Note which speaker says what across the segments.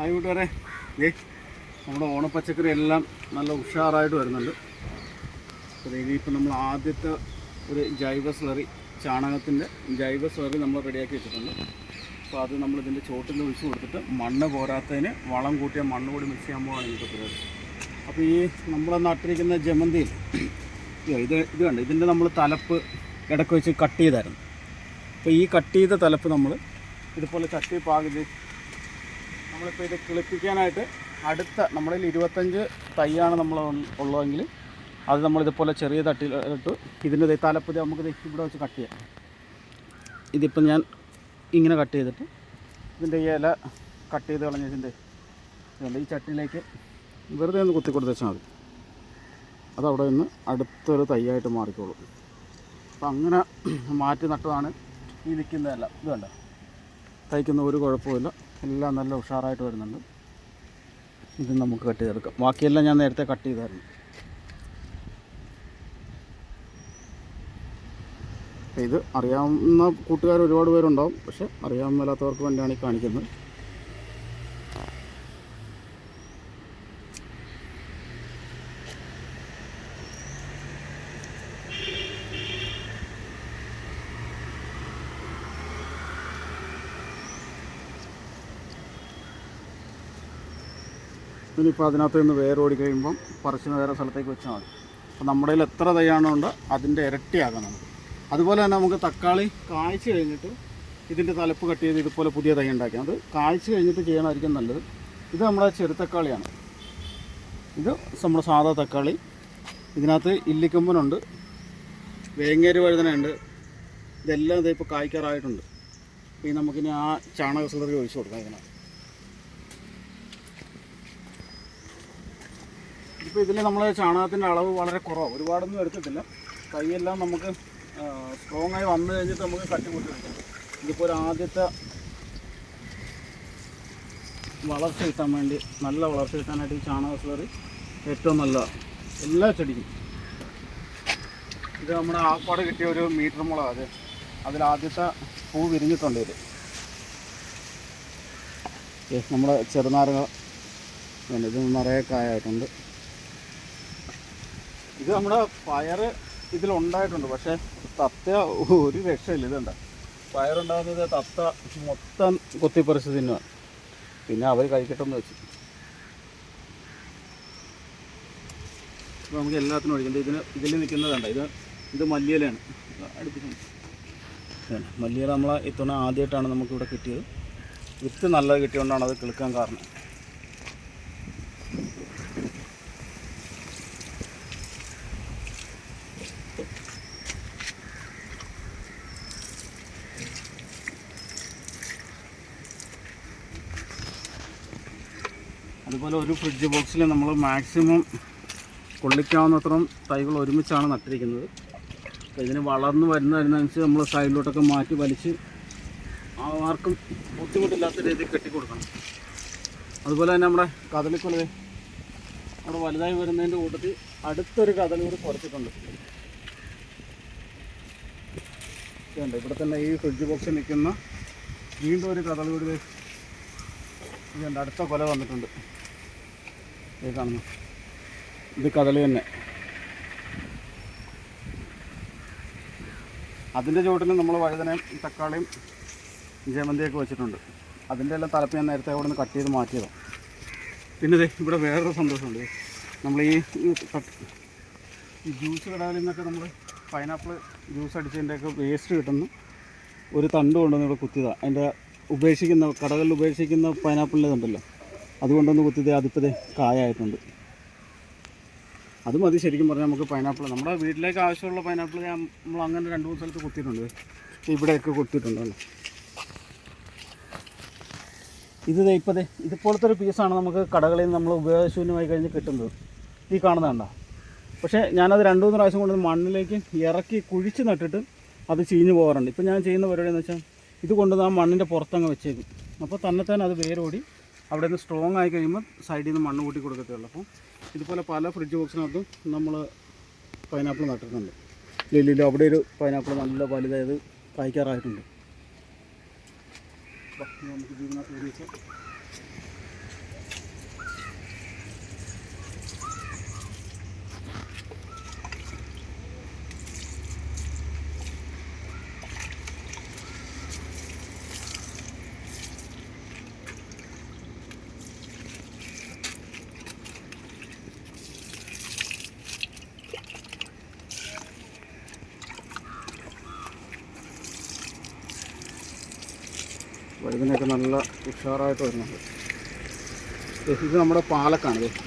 Speaker 1: Hi ദേ നമ്മുടെ ഓണപ്പച്ചക്കറി എല്ലാം നല്ല ഉഷാറായിട്ട് വരുന്നുണ്ട്. അപ്പോൾ ഇനിയിപ്പോൾ നമ്മൾ ആദ്യത്തെ ഒരു ജൈവ സ്ലറി ചാണകത്തിന്റെ ജൈവ സ്ലറി നമ്മൾ റെഡിയാക്കി വെച്ചിട്ടുണ്ട്. അപ്പോൾ അത് നമ്മൾ ഇതിന്റെ ചോട്ടിൽ ഒഴിച്ച് കൊടുത്തിട്ട് മണ്ണ് പോരാത്തതിന് വളം കൂട്ടിയ മണ്ണ് കൂടി മിക്സ് ചെയ്യാൻ പോവാണ് ഇന്നത്തെ പരിപാടി. അപ്പോൾ ഈ നമ്മൾ നട്ടിരിക്കുന്ന ജമന്തിയിൽ ഇത് ഇത് കണ്ട്? ഇതിന്റെ നമ്മൾ തലപ്പ് ഇടയ്ക്ക് വെച്ച് കട്ട് ചെയ്തായിരുന്നു. അപ്പോൾ ഈ കട്ട് ചെയ്ത തലപ്പ് നമ്മൾ ഇതുപോലെ ചട്ടി പാകിച്ച് നമ്മളിപ്പോൾ ഇത് കിളിപ്പിക്കാനായിട്ട് അടുത്ത നമ്മളിൽ ഇരുപത്തഞ്ച് തൈയാണ് നമ്മൾ ഉള്ളതെങ്കിൽ അത് നമ്മളിതുപോലെ ചെറിയ തട്ടിലിട്ട് ഇതിന്റെ ദേ തലപ്പ് നമുക്ക് ഇവിടെ വെച്ച് കട്ട് ചെയ്യാം. ഇതിപ്പം ഞാൻ ഇങ്ങനെ കട്ട് ചെയ്തിട്ട് ഇതിന്റെ ഇല കട്ട് ചെയ്ത് കളഞ്ഞതിന്റെ ഈ ചട്ടിയിലേക്ക് വെറുതെ ഒന്ന് കുത്തി കൊടുത്ത് വെച്ചാൽ മതി. അതവിടെ നിന്ന് അടുത്തൊരു തൈയായിട്ട് മാറിക്കോളും. അപ്പം അങ്ങനെ മാറ്റി നട്ടതാണ് ഈ നിൽക്കുന്നതല്ല ഇത് വേണ്ട തയ്ക്കുന്ന ഒരു കുഴപ്പമില്ല എല്ലാം നല്ല ഉഷാറായിട്ട് വരുന്നുണ്ട്. ഇത് നമുക്ക് കട്ട് ചെയ്തെടുക്കാം. ബാക്കിയെല്ലാം ഞാൻ നേരത്തെ കട്ട് ചെയ്തായിരുന്നു. ഇത് അറിയാവുന്ന കൂട്ടുകാർ ഒരുപാട് പേരുണ്ടാവും പക്ഷെ അറിയാൻ മേലാത്തവർക്ക് വേണ്ടിയാണ് ഈ കാണിക്കുന്നത്. ഇനിയിപ്പോൾ അതിനകത്ത് നിന്ന് വേരോടി കഴിയുമ്പം പറിച്ച് വേറെ സ്ഥലത്തേക്ക് വെച്ചാൽ മതി. അപ്പോൾ നമ്മുടെ കയ്യിൽ എത്ര തയ്യാണുണ്ട് അതിന്റെ ഇരട്ടിയാകാം നമുക്ക് അതുപോലെ തന്നെ നമുക്ക് തക്കാളി കായ്ച്ച് കഴിഞ്ഞിട്ട് ഇതിന്റെ തലപ്പ് കട്ട് ചെയ്ത് ഇതുപോലെ പുതിയ തൈ ഉണ്ടാക്കാം അത് കായ്ച്ച് കഴിഞ്ഞിട്ട് ചെയ്യണമായിരിക്കും നല്ലത്. ഇത് നമ്മുടെ ചെറുതക്കാളിയാണ്. ഇത് നമ്മുടെ സാധാ തക്കാളി. ഇതിനകത്ത് ഇല്ലിക്കൊമ്പനുണ്ട് വേങ്ങേര് വഴുതനയുണ്ട് ഇതെല്ലാം ഇതേ ഇപ്പോൾ കായ്ക്കാറായിട്ടുണ്ട്. ഈ നമുക്കിനി ആ ചാണക ഒഴിച്ച് ഒഴിച്ചു കൊടുക്കാം ഇതിനകത്ത്. ഇപ്പോൾ ഇതിൽ നമ്മൾ ചാണകത്തിന്റെ അളവ് വളരെ കുറവാണ് ഒരുപാടൊന്നും എടുത്തിട്ടില്ല. കൈയെല്ലാം നമുക്ക് സ്ട്രോങ് ആയി വന്നു കഴിഞ്ഞിട്ട് നമുക്ക് കട്ടി കൊടുത്തിരിക്കാം ഇതിപ്പോൾ ഒരു ആദ്യത്തെ വളർച്ച കിട്ടാൻ വേണ്ടി നല്ല വളർച്ച കിട്ടാനായിട്ട് ഈ ചാണക സ്ലറി ഏറ്റവും നല്ല എല്ലാ ചെടിക്കും. ഇത് നമ്മുടെ ആപ്പാട് കിട്ടിയ ഒരു മീറ്റർ മുളക് അത്. അതിലാദ്യത്തെ പൂ വിരിഞ്ഞിട്ടുണ്ട് ഇത്. നമ്മുടെ ചെറുനാരങ്ങൾ ഇത് നിറയെ കായായിട്ടുണ്ട്. ഇത് നമ്മുടെ പയറ് ഇതിലുണ്ടായിട്ടുണ്ട്. പക്ഷേ തത്ത ഒരു രക്ഷയില്ല. ഇതുണ്ട്. പയറുണ്ടാകുന്നത് തത്ത മൊത്തം കൊത്തിപ്പറിച്ച് തിന്നുവാണ് പിന്നെ അവർ കഴിക്കട്ടെന്ന് വെച്ചു. നമുക്ക് എല്ലാത്തിനും ഒഴിക്കുന്നത് ഇതിന് ഇതിൽ നിൽക്കുന്നതുണ്ട് ഇത് ഇത് മല്ലിയിലാണ് അടുപ്പിക്കുന്നു മല്ലിയില നമ്മൾ ഇത്തവണ ആദ്യമായിട്ടാണ് നമുക്കിവിടെ കിട്ടിയത്. വിത്ത് നല്ലത് കിട്ടിയതുകൊണ്ടാണ് അത് കിളുക്കാൻ കാരണം. അതുപോലെ ഒരു ഫ്രിഡ്ജ് ബോക്സിൽ നമ്മൾ മാക്സിമം കൊള്ളിക്കാവുന്നത്രയും തൈകൾ ഒരുമിച്ചാണ് നട്ടിരിക്കുന്നത്. അപ്പോൾ ഇതിന് വളർന്നു വരുന്നതിനനുസരിച്ച് നമ്മൾ സൈഡിലോട്ടൊക്കെ മാറ്റി വലിച്ച് ആർക്കും ബുദ്ധിമുട്ടില്ലാത്ത രീതിയിൽ കെട്ടിക്കൊടുക്കണം. അതുപോലെ തന്നെ നമ്മുടെ കദളിക്കൊല ദേ അവിടെ വലുതായി വരുന്നതിന്റെ കൂട്ടത്തിൽ അടുത്തൊരു കഥലി കൂടി കുറച്ചിട്ടുണ്ട് ഇവിടെ തന്നെ ഈ ഫ്രിഡ്ജ് ബോക്സിൽ നിൽക്കുന്ന വീണ്ടും ഒരു കഥലി കൂടി ഇതുണ്ട്. അടുത്ത കൊല വന്നിട്ടുണ്ട്. ഇത് കാണുന്നു. തന്നെ. അതിന്റെ ചുവട്ടിൽ നമ്മൾ വഴുതനയും തക്കാളിയും ജമന്തിയൊക്കെ വെച്ചിട്ടുണ്ട്. അതിന്റെ എല്ലാം തലപ്പ് ഞാൻ നേരത്തെ അവിടെ നിന്ന് കട്ട് ചെയ്ത് മാറ്റിയതാണ് പിന്നെ ഇതേ ഇവിടെ വേറൊരു സന്തോഷമുണ്ട്. നമ്മൾ ഈ ഈ ജ്യൂസ് കടകളിൽ നിന്നൊക്കെ നമ്മൾ പൈനാപ്പിൾ ജ്യൂസ് അടിച്ചതിന്റെയൊക്കെ വേസ്റ്റ് കിട്ടുന്നു. ഒരു തണ്ട് കൊണ്ടുവന്ന് ഇവിടെ കുത്തിയതാണ് അതിന്റെ ഉപേക്ഷിക്കുന്ന കടകളിൽ ഉപേക്ഷിക്കുന്ന പൈനാപ്പിളിന്റെ ഉണ്ടല്ലോ അതുകൊണ്ടൊന്ന് കുത്തിയത് അതിപ്പോൾ ദേ കായായിട്ടുണ്ട്. അത് മതി ശരിക്കും പറഞ്ഞാൽ നമുക്ക് പൈനാപ്പിൾ നമ്മുടെ വീട്ടിലേക്ക് ആവശ്യമുള്ള പൈനാപ്പിൾ ഞാൻ നമ്മൾ അങ്ങനെ രണ്ട് മൂന്ന് സ്ഥലത്ത് കുത്തിയിട്ടുണ്ട്. ഇവിടെയൊക്കെ കുത്തിയിട്ടുണ്ടല്ലോ ഇത് ദേ ഇതുപോലത്തെ ഒരു പീസാണ് നമുക്ക് കടകളിൽ നിന്ന് നമ്മൾ ഉപയോഗശൂന്യമായി കഴിഞ്ഞ് കിട്ടുന്നത്. ഈ കാണുന്നതാണ്ട പക്ഷേ ഞാനത് രണ്ട് മൂന്ന് പ്രാവശ്യം കൊണ്ട് മണ്ണിലേക്ക് ഇറക്കി കുഴിച്ച് നട്ടിട്ട് അത് ചീഞ്ഞു പോകാറുണ്ട്. ഇപ്പം ഞാൻ ചെയ്യുന്ന പരിപാടി എന്ന് വെച്ചാൽ ഇത് കൊണ്ടുവന്ന് ആ മണ്ണിന്റെ പുറത്തങ്ങ് വെച്ചേക്കും. അപ്പോൾ തന്നെ തന്നെ അത് വേരോടി അവിടെ നിന്ന് സ്ട്രോങ് ആയി കഴിയുമ്പോൾ സൈഡിൽ നിന്ന് മണ്ണ് കൂട്ടി കൊടുക്കത്തേ ഉള്ളൂ. അപ്പോൾ ഇതുപോലെ പല ഫ്രിഡ്ജ് ബോക്സിനകത്തും നമ്മൾ പൈനാപ്പിൾ നട്ടിട്ടുണ്ട്. ലില്ലിയിൽ അവിടെ ഒരു പൈനാപ്പിൾ നല്ല വലുതായത് കായ്ക്കാറായിട്ടുണ്ട്. നമുക്ക് ഇതിനൊക്കെ നല്ല ഉഷാറായിട്ട് വരുന്നുണ്ട്. ഇത് നമ്മുടെ പാലക്കാണ് ഇത്.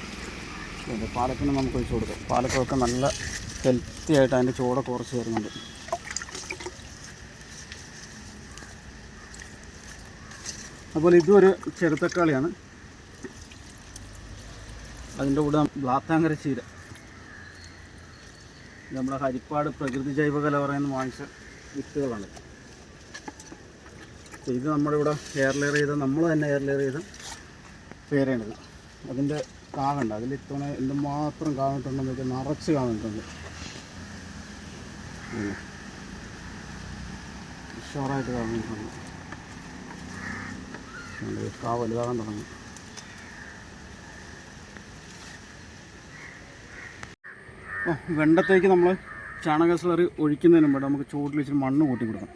Speaker 1: പാലക്കിന് നമുക്ക് ഒഴിച്ചു കൊടുക്കാം. പാലക്കൊക്കെ നല്ല ഹെൽത്തി ആയിട്ട് അതിന്റെ ചൂട കുറച്ച് വരുന്നുണ്ട്. അതുപോലെ ഇതൊരു ചെറുത്തക്കാളിയാണ് അതിന്റെ കൂടെ ബ്ലാത്താങ്കര ചീര. നമ്മുടെ ഹരിപ്പാട് പ്രകൃതി ജൈവകല പറയുന്ന വാങ്ങിച്ച വിത്തുകളാണ്. അപ്പോൾ ഇത് നമ്മുടെ ഇവിടെ എയർ ലെയർ ചെയ്ത നമ്മൾ തന്നെ എയർ ലെയർ ചെയ്ത പേരാണിത്. അതിന്റെ കാവുണ്ട്. അതിൽ ഇത്തവണ എന്തുമാത്രം കാവിട്ടുണ്ടെന്ന് വെച്ചാൽ നിറച്ച് കാവിട്ടുണ്ട് ഉഷാറായിട്ട് കാവിട്ടുണ്ട് കാവ് വലുതാകാൻ തുടങ്ങി. വെണ്ടത്തേക്ക് നമ്മൾ ചാണക സ്ലറി ഒഴിക്കുന്നതിന് മുമ്പ് നമുക്ക് ചൂട്ടിൽ ഇച്ചിരി മണ്ണ് കൂട്ടി കൊടുക്കണം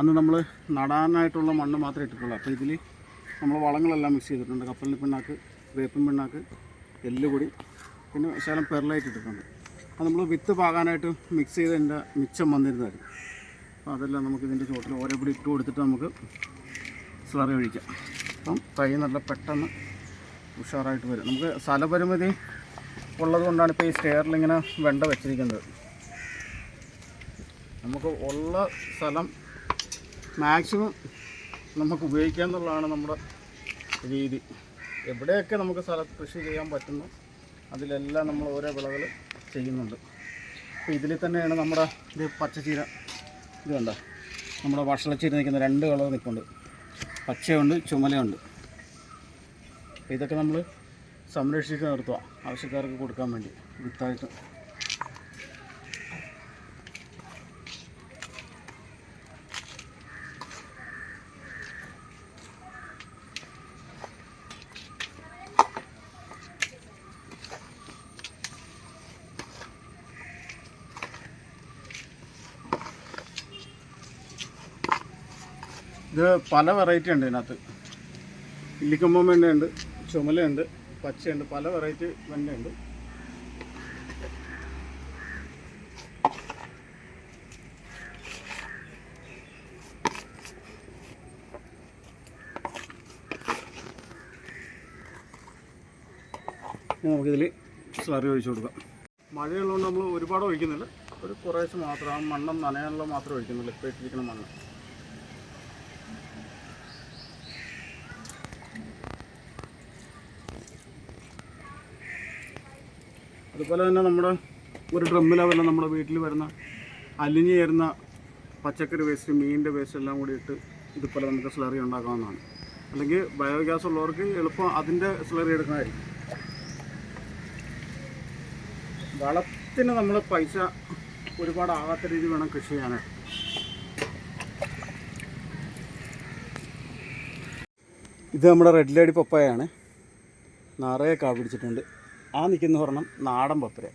Speaker 1: അന്ന് നമ്മൾ നടാനായിട്ടുള്ള മണ്ണ് മാത്രമേ ഇട്ടിട്ടുള്ളൂ. അപ്പോൾ ഇതിൽ നമ്മൾ വളങ്ങളെല്ലാം മിക്സ് ചെയ്തിട്ടുണ്ട്. കപ്പലിന് പിണ്ണാക്ക് വേപ്പിൻ പിണ്ണാക്ക് എല്ലുപൊടി പിന്നെ ശകലം പെർലൈറ്റ് ഇട്ടിട്ടുണ്ട്. അത് നമ്മൾ വിത്ത് പാകാനായിട്ട് മിക്സ് ചെയ്തതിന്റെ മിച്ചം വന്നിരുന്നതായിരുന്നു അപ്പോൾ അതെല്ലാം നമുക്ക് ഇതിന്റെ ചുവട്ടിൽ ഓരോ പിടി ഇട്ട് കൊടുത്തിട്ട് നമുക്ക് സ്ലറി ഒഴിക്കാം. അപ്പം തൈ നല്ല പെട്ടെന്ന് ഉഷാറായിട്ട് വരും. നമുക്ക് സ്ഥലപരിമിതി ഉള്ളത് കൊണ്ടാണ് ഇപ്പോൾ ഈ സ്റ്റെയറിൽ ഇങ്ങനെ വെണ്ട വെച്ചിരിക്കുന്നത്. നമുക്ക് ഉള്ള സ്ഥലം മാക്സിമം നമുക്ക് ഉപയോഗിക്കുക എന്നുള്ളതാണ് നമ്മുടെ രീതി. എവിടെയൊക്കെ നമുക്ക് സ്ഥലത്ത് കൃഷി ചെയ്യാൻ പറ്റുന്നു അതിലെല്ലാം നമ്മൾ ഓരോ വിളകൾ ചെയ്യുന്നുണ്ട്. അപ്പോൾ ഇതിൽ തന്നെയാണ് നമ്മുടെ ഇത് പച്ചച്ചീര. ഇത് കണ്ട? നമ്മുടെ വഷളച്ചീര നിൽക്കുന്ന രണ്ട് കളർ നിൽപ്പുണ്ട്. പച്ചയുണ്ട് ചുമലയുണ്ട്. ഇതൊക്കെ നമ്മൾ സംരക്ഷിച്ച് നിർത്തുക ആവശ്യക്കാർക്ക് കൊടുക്കാൻ വേണ്ടി വിത്തായിട്ട്. ഇത് പല വെറൈറ്റി ഉണ്ട് ഇതിനകത്ത്. ഇല്ലിക്കമ്പം വെണ്ണയുണ്ട് ചുമലയുണ്ട് പച്ചയുണ്ട് പല വെറൈറ്റി വെണ്ണയുണ്ട്. നമുക്കിതിൽ സ്ലറി ഒഴിച്ചു കൊടുക്കാം. മഴയുള്ളതുകൊണ്ട് നമ്മൾ ഒരുപാട് ഒഴിക്കുന്നില്ല. ഒരു കുറേശ്ശെ മാത്രം ആ മണ്ണം നനയാനുള്ള മാത്രമേ ഒഴിക്കുന്നുള്ളൂ ഇപ്പോൾ ഇട്ടിരിക്കുന്ന മണ്ണ്. അതുപോലെ തന്നെ നമ്മുടെ ഒരു ഡ്രമ്മിലവല്ല നമ്മുടെ വീട്ടിൽ വരുന്ന അലിഞ്ഞു ചേരുന്ന പച്ചക്കറി വേസ്റ്റ് മീനിന്റെ വേസ്റ്റ് എല്ലാം കൂടി ഇട്ട് ഇതുപോലെ നമുക്ക് സ്ലറി ഉണ്ടാക്കാവുന്നതാണ്. അല്ലെങ്കിൽ ബയോഗ്യാസ് ഉള്ളവർക്ക് എളുപ്പം അതിന്റെ സ്ലറി എടുക്കുന്നതായിരിക്കും വളത്തിന് നമ്മൾ പൈസ ഒരുപാട് ആകാത്ത രീതി വേണം കൃഷി ചെയ്യാനായിട്ട്. ഇത് നമ്മുടെ റെഡ് ലേഡി പപ്പായാണ്. നിറയെ കാ പിടിച്ചിട്ടുണ്ട്. ആ നിൽക്കുന്ന ഒരെണ്ണം നാടൻ പപ്പര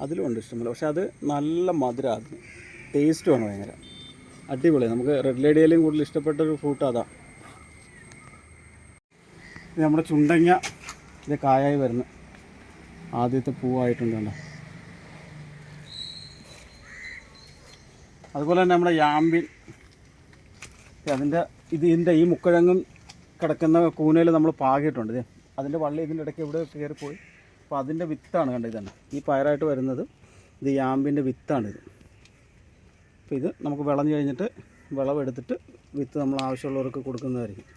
Speaker 1: അതിലും ഉണ്ട് ഇഷ്ടംപോലെ. പക്ഷെ അത് നല്ല മധുര മധുരമാണ് ടേസ്റ്റുമാണ് ഭയങ്കര. അടിപൊളി. നമുക്ക് റെഡ് ലേഡിയിലും കൂടുതൽ ഇഷ്ടപ്പെട്ട ഒരു ഫ്രൂട്ട് അതാ. ഇത് നമ്മുടെ ചുണ്ടങ്ങ ഇത് കായായി വരുന്നു ആദ്യത്തെ പൂവായിട്ടുണ്ട് കണ്ടോ. അതുപോലെ തന്നെ നമ്മുടെ യാമ്പിൻ. അതിന്റെ ഇത് ഇതിന്റെ ഈ മുക്കഴങ്ങും കിടക്കുന്ന കൂനയിൽ നമ്മൾ പാകിയിട്ടുണ്ട്. ദേ. അതിന്റെ വള്ളി ഇതിന്റെ ഇടയ്ക്ക് എവിടെ കയറിപ്പോയി അപ്പോൾ അതിന്റെ വിത്താണ് കണ്ടത് ഇതാണ് ഈ പയറായിട്ട് വരുന്നത് ഇത് യാമ്പിന്റെ വിത്താണിത്. അപ്പോൾ ഇത് നമുക്ക് വിളഞ്ഞു കഴിഞ്ഞിട്ട് വിളവെടുത്തിട്ട് വിത്ത് നമ്മൾ ആവശ്യമുള്ളവർക്ക് കൊടുക്കുന്നതായിരിക്കും.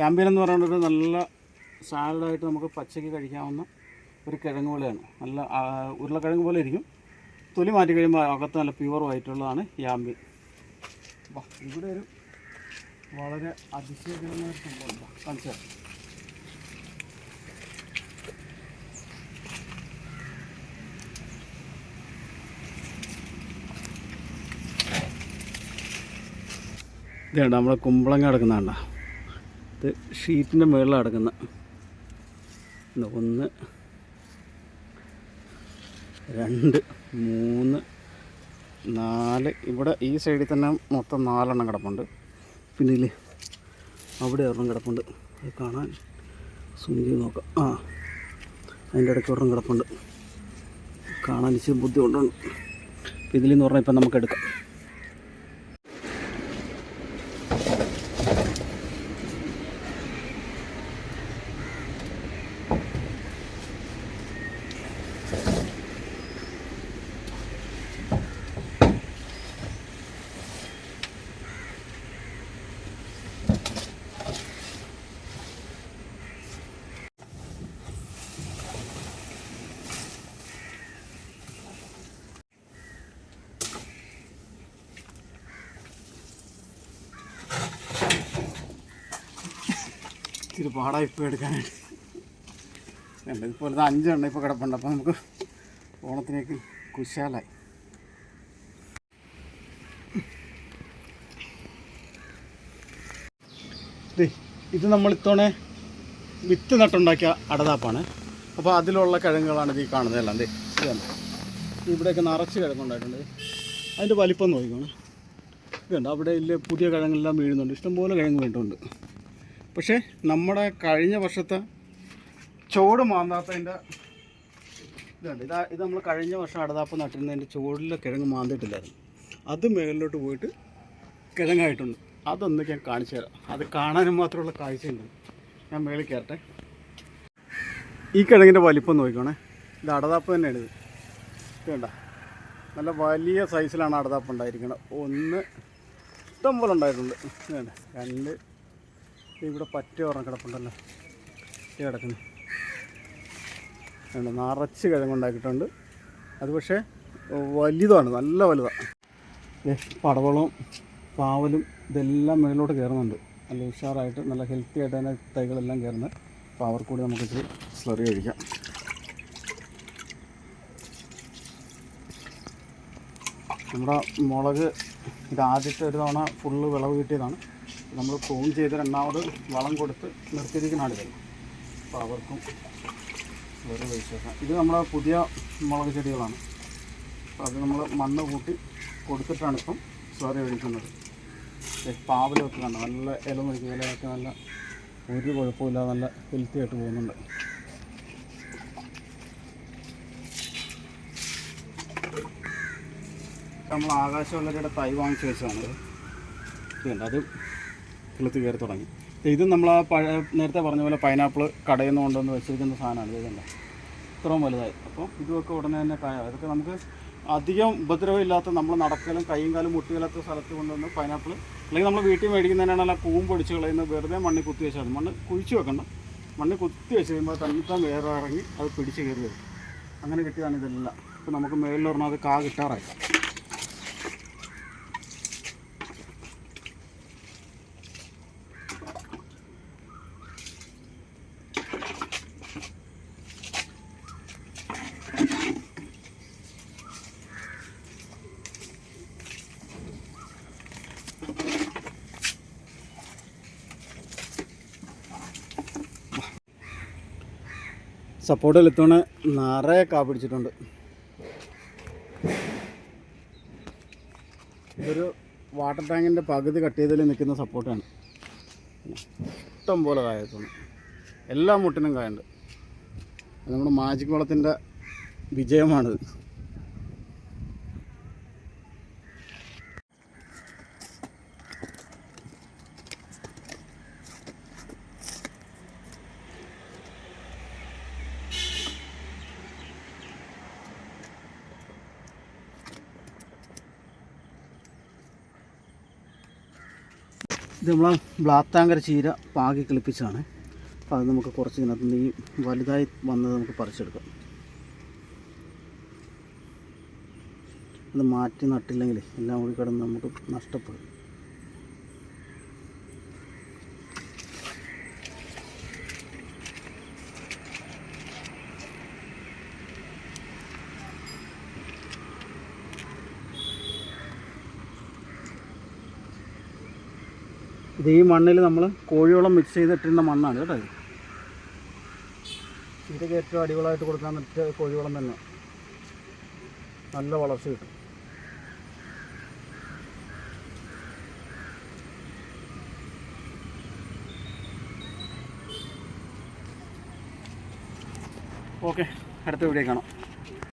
Speaker 1: യാമ്പിൻ എന്ന് പറയുന്നത് നല്ല സാലഡായിട്ട് നമുക്ക് പച്ചയ്ക്ക് കഴിക്കാവുന്ന ഒരു കിഴങ്ങ് പോലെയാണ്. നല്ല ഉരുളക്കിഴങ്ങ് പോലെ ഇരിക്കും. തൊലി മാറ്റി കഴിയുമ്പോൾ അകത്ത് നല്ല പ്യുവറുമായിട്ടുള്ളതാണ് യാമ്പിൻ ഇവിടെ ഒരു വളരെ അതിശയകരമായ സംഭവം കാണിച്ചു ഇതാണ് നമ്മളെ കുമ്പളങ്ങ കിടക്കുന്ന കണ്ട? ഇത് ഷീറ്റിന്റെ മുകളിൽ കിടക്കുന്ന ഒന്ന് രണ്ട് മൂന്ന് നാല്. ഇവിടെ ഈ സൈഡിൽ തന്നെ മൊത്തം നാലെണ്ണം കിടപ്പുണ്ട്. പിന്നെ ഇല്ലേ അവിടെ ഒരെണ്ണം കിടപ്പുണ്ട്. അത് കാണാൻ സൂം ചെയ്ത് നോക്കാം. ആ അതിന്റെ ഇടയ്ക്ക് ഒരെണ്ണം കിടപ്പുണ്ട്. കാണാൻ ഇച്ചിരി ബുദ്ധിമുട്ടുണ്ട്. ഇതിൽ നിന്ന് പറഞ്ഞാൽ ഇപ്പം നമുക്ക് എടുക്കാം. ഇച്ചിരി പാടായി ഇപ്പോൾ എടുക്കാനായിട്ട്. ഉണ്ട് ഇതുപോലത്തെ അഞ്ചെണ്ണം ഇപ്പോൾ കിടപ്പുണ്ട്. അപ്പോൾ നമുക്ക് ഓണത്തിനേക്ക് കുശാലായി. ഇത് നമ്മൾ ഇത്തവണ വിത്ത് നട്ടുണ്ടാക്കിയ അടതാപ്പാണ്. അപ്പോൾ അതിലുള്ള കിഴങ്ങുകളാണ് ഇത് കാണുന്നത്. ദേ ഇതാണ് ഇവിടെയൊക്കെ നിറച്ച് കിഴങ്ങുണ്ടായിട്ടുണ്ട്. അതിന്റെ വലിപ്പം നോക്കിക്കോണം. ഇതുണ്ട് അവിടെ ഇല്ല പുതിയ കിഴങ്ങെല്ലാം വീഴുന്നുണ്ട്. ഇഷ്ടംപോലെ കിഴങ്ങ് വീണ്ടുണ്ട്. പക്ഷേ നമ്മുടെ കഴിഞ്ഞ വർഷത്തെ ചോട് മാന്താത്തതിന്റെ ഇതുണ്ട്. ഇതാ ഇത് നമ്മൾ കഴിഞ്ഞ വർഷം അടതാപ്പ് നട്ടിരുന്നതിന്റെ ചോടിലെ കിഴങ്ങ് മാന്തിട്ടില്ലായിരുന്നു അത് മേളിലോട്ട് പോയിട്ട് കിഴങ്ങായിട്ടുണ്ട്. അതൊന്ന് ഞാൻ കാണിച്ചു തരാം. അത് കാണാനും മാത്രമുള്ള കാഴ്ചയുണ്ട്. ഞാൻ മേളിൽ കയറട്ടെ. ഈ കിഴങ്ങിന്റെ വലിപ്പം നോക്കിക്കോണേ. ഇത് അടതാപ്പ് തന്നെയാണ് ഇത് വേണ്ട നല്ല വലിയ സൈസിലാണ് അടതാപ്പ് ഉണ്ടായിരിക്കുന്നത് ഒന്ന് ഇഷ്ടം പോലെ ഉണ്ടായിട്ടുണ്ട്. വേണ്ട രണ്ട് ഇവിടെ പറ്റ ഓർമ്മ കിടപ്പുണ്ടല്ലോ. ഇത് കിടക്കുന്നു. വേണ്ട നിറച്ച് കിഴങ്ങുണ്ടാക്കിയിട്ടുണ്ട് അത് പക്ഷേ വലുതാണ് നല്ല വലുതാണ് പടവളവും പാവലും ഇതെല്ലാം മുകളിലോട്ട് കയറുന്നുണ്ട്. നല്ല ഉഷാറായിട്ട് നല്ല ഹെൽത്തി ആയിട്ട് തന്നെ തൈകളെല്ലാം കയറുന്നത് അപ്പോൾ കൂടി നമുക്ക് സ്ലറി കഴിക്കാം. നമ്മുടെ മുളക് ഇത് ആദ്യത്തെ ഒരു തവണ ഫുള്ള് വിളവ് കിട്ടിയതാണ്. നമ്മൾ ഫോൺ ചെയ്ത് രണ്ടാമത് വളം കൊടുത്ത് നിർത്തിയിരിക്കുന്നതാണ് ഇത്. അപ്പോൾ അവർക്കും വേറെ വിശേഷം. ഇത് നമ്മുടെ പുതിയ മുളക് ചെടികളാണ്. അപ്പോൾ അത് നമ്മൾ മണ്ണ് കൂട്ടി കൊടുത്തിട്ടാണ് ഇപ്പം സ്ലറി ഒഴിക്കുന്നത് പാവലൊക്കെ കണ്ടോ? നല്ല ഇല നോക്കി ഇലയൊക്കെ നല്ല ഒരു കുഴപ്പമില്ലാതെ നല്ല ഹെൽത്തി ആയിട്ട് പോകുന്നുണ്ട്. നമ്മൾ ആകാശവെള്ളരിയുടെ തൈ വാങ്ങിച്ച് വെച്ചതാണ്. അത് കിളുത്ത് കയറി തുടങ്ങി. ഇത് നമ്മൾ ആ പഴയ നേരത്തെ പറഞ്ഞ പോലെ പൈനാപ്പിൾ കടയിൽ നിന്ന് കൊണ്ടുവന്ന് വെച്ചിരിക്കുന്ന സാധനമാണ്. ഇതുണ്ട് ഇത്രയും വലുതായി. അപ്പോൾ ഇതുമൊക്കെ ഉടനെ തന്നെ കായാവും ഇതൊക്കെ നമുക്ക് അധികം ഉപദ്രവമില്ലാത്ത നമ്മൾ നടക്കലും കൈയും കാലും മുട്ടിയില്ലാത്ത സ്ഥലത്ത് കൊണ്ടുവന്ന് പൈനാപ്പിൾ അല്ലെങ്കിൽ നമ്മൾ വീട്ടിൽ മേടിക്കുന്നതിനാണ് പൂവും പൊടിച്ച് കളയുന്നത്. വെറുതെ മണ്ണിൽ കുത്തി വെച്ചാൽ മതി. മണ്ണ് കുഴിച്ച് വെക്കണ്ട. മണ്ണിൽ കുത്തി വെച്ച് കഴിയുമ്പോൾ തന്നിത്താൻ വേറെ ഇറങ്ങി അത് പിടിച്ച് കയറി വരും. അങ്ങനെ കിട്ടിയതാണ് ഇതെല്ലാം. ഇപ്പോൾ നമുക്ക് മേളിൽ പറഞ്ഞാൽ അത് കാ കിട്ടാറായി. സപ്പോർട്ടിൽ എത്തണ നിറയെ കാ പിടിച്ചിട്ടുണ്ട് ഇതൊരു വാട്ടർ ടാങ്കിന്റെ പകുതി കട്ട് ചെയ്തതിൽ നിൽക്കുന്ന സപ്പോർട്ടാണ്. ഇഷ്ടം പോലെ കായത്തുണ്ട് എല്ലാ മുട്ടിനും കായുണ്ട്. നമ്മുടെ മാജിക് വളത്തിന്റെ വിജയമാണിത്. ഇത് നമ്മൾ ബ്ലാത്താങ്കര ചീര പാകി കിളിപ്പിച്ചാണ്. അപ്പോൾ അത് നമുക്ക് കുറച്ച് ഇതിനകത്ത് നിന്ന് ഈ വലുതായി വന്നത് നമുക്ക് പറിച്ചെടുക്കാം. അത് മാറ്റി നട്ടില്ലെങ്കിൽ എല്ലാം കൂടി കിടന്ന് നമുക്ക് നഷ്ടപ്പെടും. ഇത് ഈ മണ്ണിൽ നമ്മൾ കോഴിവളം മിക്സ് ചെയ്തിട്ടിരുന്ന മണ്ണാണ് കേട്ടോ ഇത്. ഇതൊക്കെ ഏറ്റവും അടിപൊളിയായിട്ട് കൊടുക്കാൻ പറ്റിയ കോഴിവളം തന്നെ. നല്ല വളർച്ച കിട്ടും. ഓക്കെ അടുത്ത വീഡിയോ കാണാം.